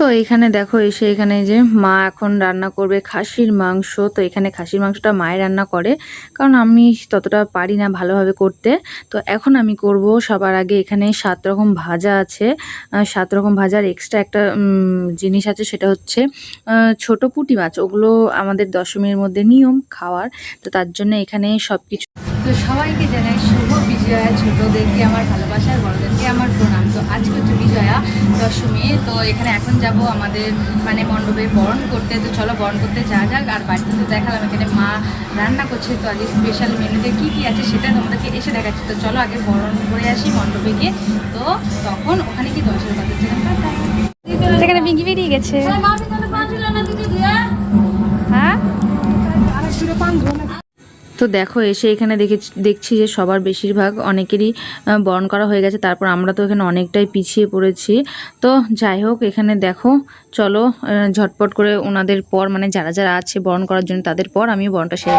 তো এখানে দেখো এসে এখানে যে মা এখন রান্না করবে খাসির মাংস। তো এখানে খাসির মাংসটা মায়ের রান্না করে, কারণ আমি ততটা পারি না ভালোভাবে করতে। তো এখন আমি করব সবার আগে এখানে সাত রকম ভাজা আছে। সাত রকম ভাজার এক্সট্রা একটা জিনিস আছে, সেটা হচ্ছে ছোট পুঁটি মাছ। ওগুলো আমাদের দশমীর মধ্যে নিয়ম খাওয়ার। তো তার জন্য এখানে সব কিছু তো সবাইকে জানাই শুভ বিজয়া। ছোটদেরকে আমার ভালোবাসার তো আজকে হচ্ছে বিজয়া দশমী। তো এখানে এখন যাব আমাদের মানে মণ্ডপে বরণ করতে। তো চলো বরণ করতে যা যাক আর বাড়িতে তো দেখালাম এখানে মা রান্না করছে। তো আজকে স্পেশাল মেনুতে কী কী আছে সেটা তোমাদেরকে এসে দেখাচ্ছি। তো চলো আগে বরণ করে আসি মণ্ডপে গিয়ে। তো তখন ওখানে কি দশের কথা সেখানে বিঙ্গি বেরিয়ে গেছে। হ্যাঁ? তো দেখো, এসে এখানে দেখে দেখছি যে সবার বেশিরভাগ অনেকেরই বরণ করা হয়ে গেছে। তারপর আমরা তো এখানে অনেকটাই পিছিয়ে পড়েছি। তো যাই হোক, এখানে দেখো, চলো ঝটপট করে ওনাদের পর মানে যারা যারা আছে বরণ করার জন্য, তাদের পর আমি বরণটা সেরে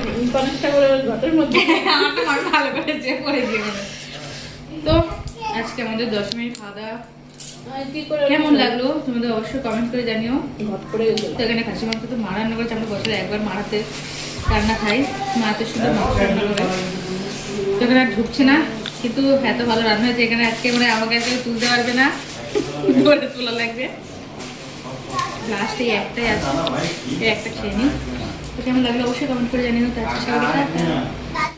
তো আজকে আমাদের খাওয়া দাওয়া কেমন লাগল? তোমাদের অবশ্যই কমেন্ট করে জানিও। তো এখানে খাসি মাংস তো মা রান্না করেছে আমরা বছরে একবার মারাতে রান্না খাই। মা তো শুধু মাংস রান্না করে। তো এখানে আর ঢুকছে না কিন্তু এত ভালো রান্না হয়েছে। এখানে আজকে মানে আমাকে আজকে তুলতে পারবে না। ধরে তোলা লাগবে। লাস্টে একটাই আছে। একটা খেয়ে নিই। কেমন লাগল? অবশ্যই কমেন্ট করে জানিও। তার